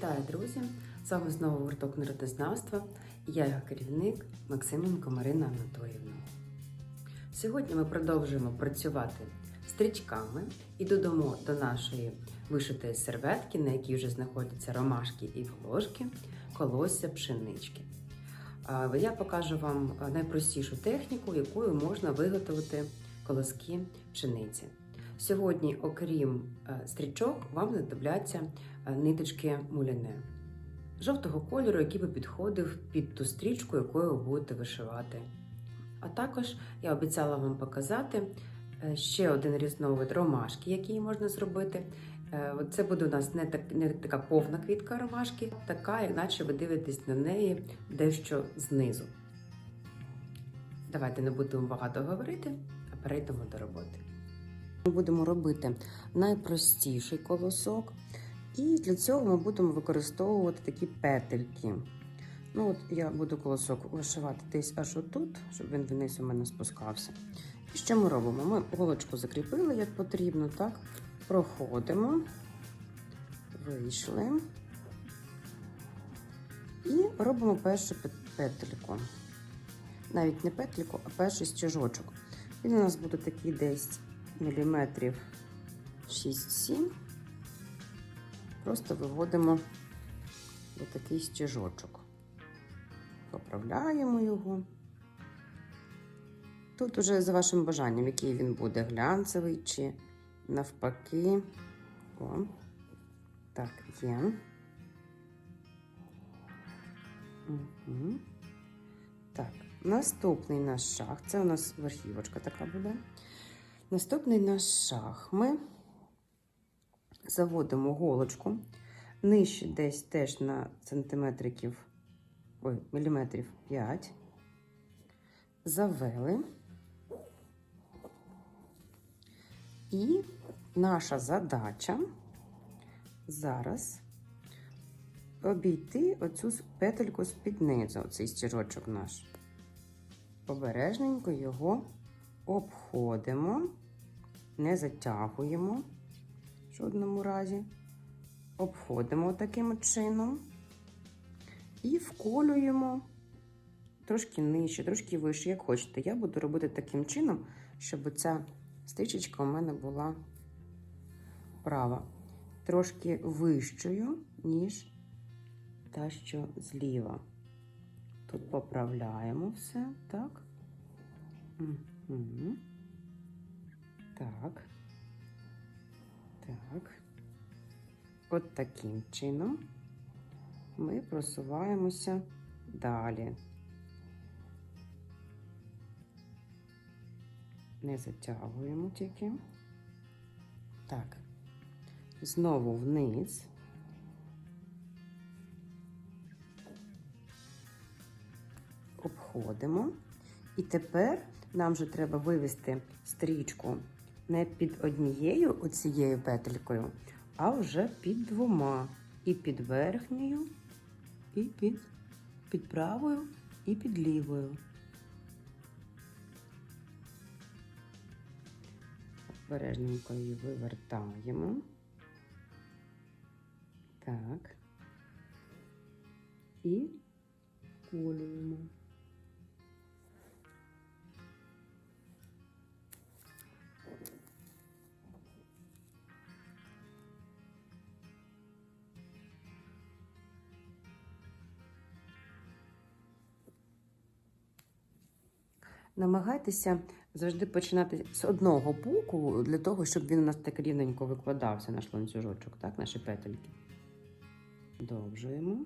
Вітаю, друзі! З вами знову гурток народознавства і я його керівник Максименко Марина Анатоліївна. Сьогодні ми продовжуємо працювати стрічками і додамо до нашої вишитої серветки, на якій вже знаходяться ромашки і волошки, колосся пшенички. Я покажу вам найпростішу техніку, якою можна виготовити колоски пшениці. Сьогодні, окрім е, стрічок, вам знадобляться ниточки муляне жовтого кольору, який би підходив під ту стрічку, якою ви будете вишивати. А також я обіцяла вам показати е, ще один різновид ромашки, який можна зробити. Е, Це буде у нас не, так, не така повна квітка ромашки, така, як наче ви дивитесь на неї дещо знизу. Давайте не будемо багато говорити, а перейдемо до роботи. Ми будемо робити найпростіший колосок, і для цього ми будемо використовувати такі петельки. Ну от Я буду колосок вишивати десь аж отут, щоб він вниз у мене спускався. І що ми робимо? Ми голочку закріпили як потрібно, так? Проходимо, вийшли і робимо першу петельку. Навіть не петельку, а перший стіжочок. Він у нас буде такий десь міліметрів 6-7. Просто виводимо отакий стіжочок. Поправляємо його. Тут уже за вашим бажанням, який він буде глянцевий чи навпаки. О, так, є. Угу. Так, наступний наш шаг. Це у нас верхівочка така буде. Наступний наш шаг ми заводимо голочку нижче десь теж на сантиметриків, ой, міліметрів 5. Завели. І наша задача зараз обійти оцю петельку з під низу, оцей стіжочок наш. Обережненько його обходимо, не затягуємо жодному разі. Обходимо таким чином і вколюємо трошки нижче, трошки вище, як хочете. Я буду робити таким чином, щоб ця стрічечка у мене була права, трошки вищою, ніж та, що зліва. Тут поправляємо все, так. Угу. Так. Так. От таким чином ми просуваємося далі. Не затягуємо тільки. Так, знову вниз. Обходимо. І тепер нам вже треба вивести стрічку не під однією оцією петелькою, а вже під двома. І під верхньою, і під, під правою, і під лівою. Обережненько її вивертаємо. Так. І вколюємо. Намагайтеся завжди починати з одного боку, для того, щоб він у нас так рівненько викладався, наш ланцюжочок, так, наші петельки. Довжуємо.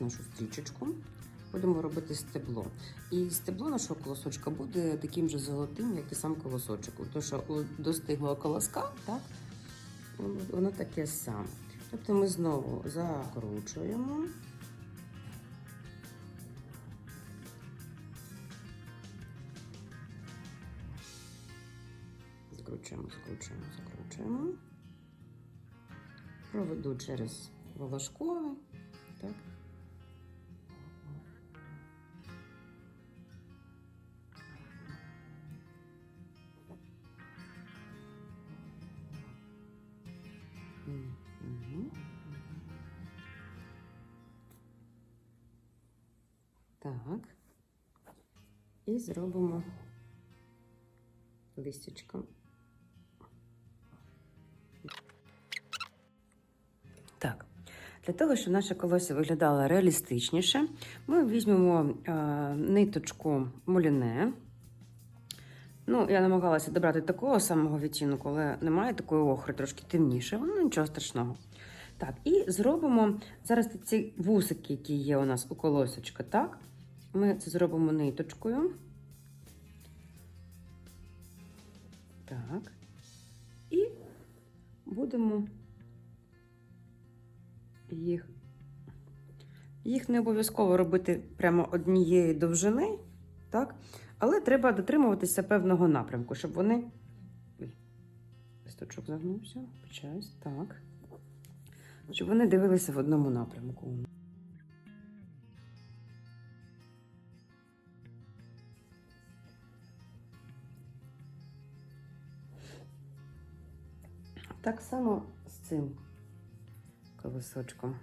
Нашу стрічечку. Будемо робити стебло. І стебло нашого колосочка буде таким же золотим, як і сам колосочок. Тому що у достиглого колоска, так, воно таке саме. Тобто ми знову закручуємо. Закручуємо, закручуємо, закручуємо. Проведу через волошковий. Так. Так. І зробимо листячком. Так, для того, щоб наше колосся виглядало реалістичніше, ми візьмемо е, ниточку муліне. Ну, я намагалася добрати такого самого відтінку, але немає такої охри, трошки темніше, воно нічого страшного. Так, і зробимо зараз ці вусики, які є у нас у колосочка, так? Ми це зробимо ниточкою. Так. І будемо їх. Їх не обов'язково робити прямо однієї довжини, так? Але треба дотримуватися певного напрямку, щоб вони. Ой, листочок загнувся, почаюсь, так. Щоб вони дивилися в одному напрямку. Так само з цим колосочком.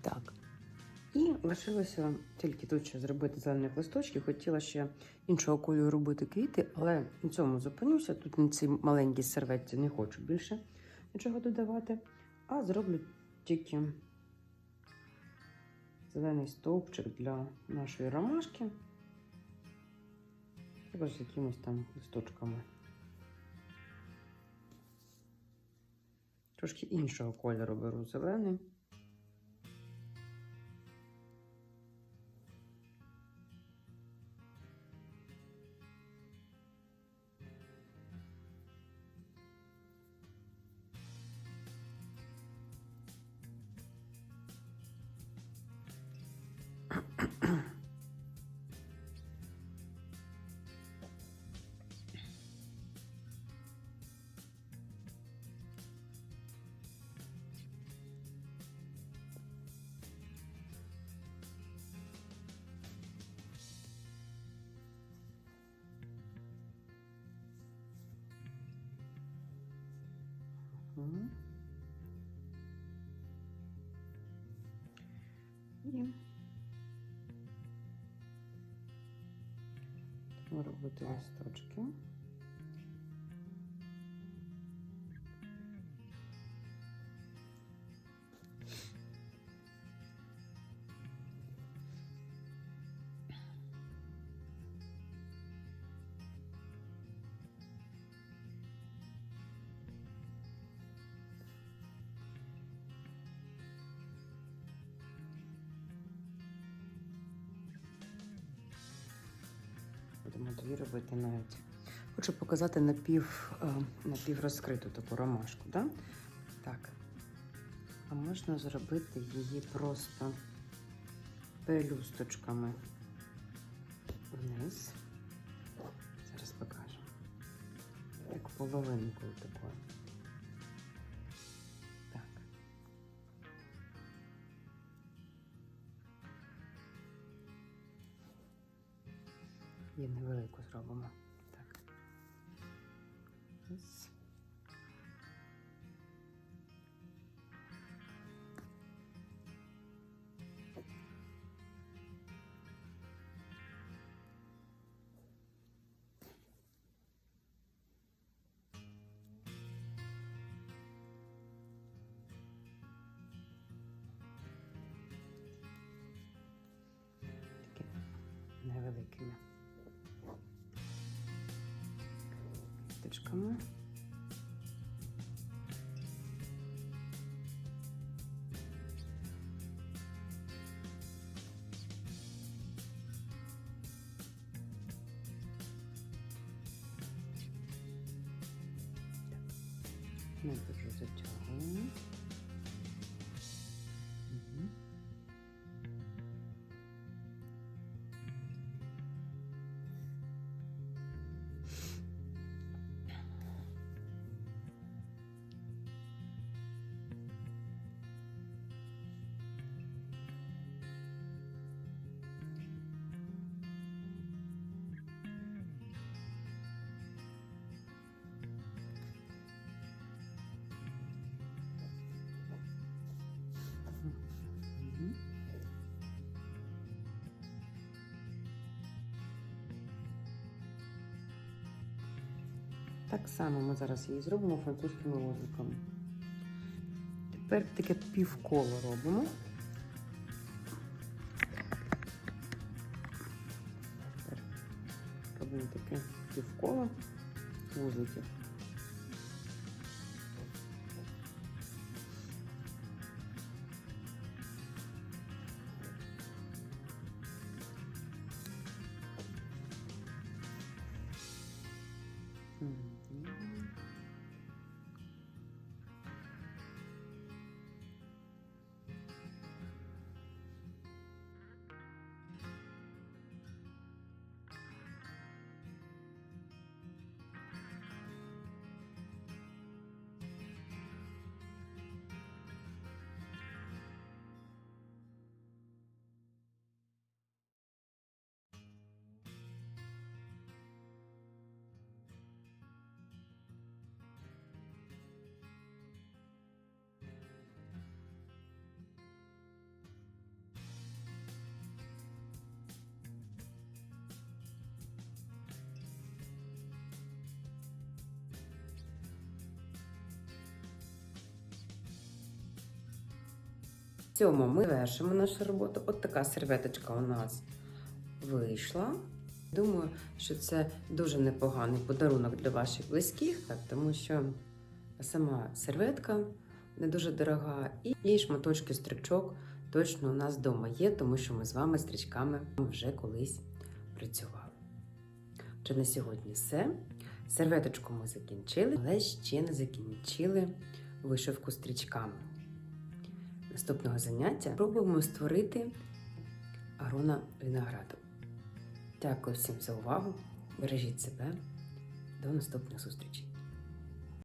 Так. І лишилося тільки тут ще зробити зелених листочків. Хотіла ще іншого кольору робити квіти, але на цьому зупинюся. Тут на цій маленькій серветці не хочу більше нічого додавати. А зроблю тільки зелений стовпчик для нашої ромашки. Треба з якимось там листочками. Трошки іншого кольору беру зелений. Мгм. І робити листочки. Будемо дві робити навіть. Хочу показати напів, е, напіврозкриту таку ромашку, да? Так. А можна зробити її просто пелюсточками вниз. Зараз покажу. Як половинкою такою. і невелику зробимо. Так. Ось. невеликими. Серветочками. Ми дуже затягуємо. Так само ми зараз її зробимо французькими вузликами. Тепер таке півколо робимо. Тепер робимо таке півколо вузликів. Цьому ми завершимо нашу роботу. От така серветочка у нас вийшла. Думаю, що це дуже непоганий подарунок для ваших близьких, тому що сама серветка не дуже дорога, і, і шматочки стрічок точно у нас вдома є, тому що ми з вами стрічками вже колись працювали. Отже, на сьогодні все. Серветочку ми закінчили, але ще не закінчили вишивку стрічками. Наступного заняття пробуємо створити арона винограду. Дякую всім за увагу. Бережіть себе. До наступних зустрічей!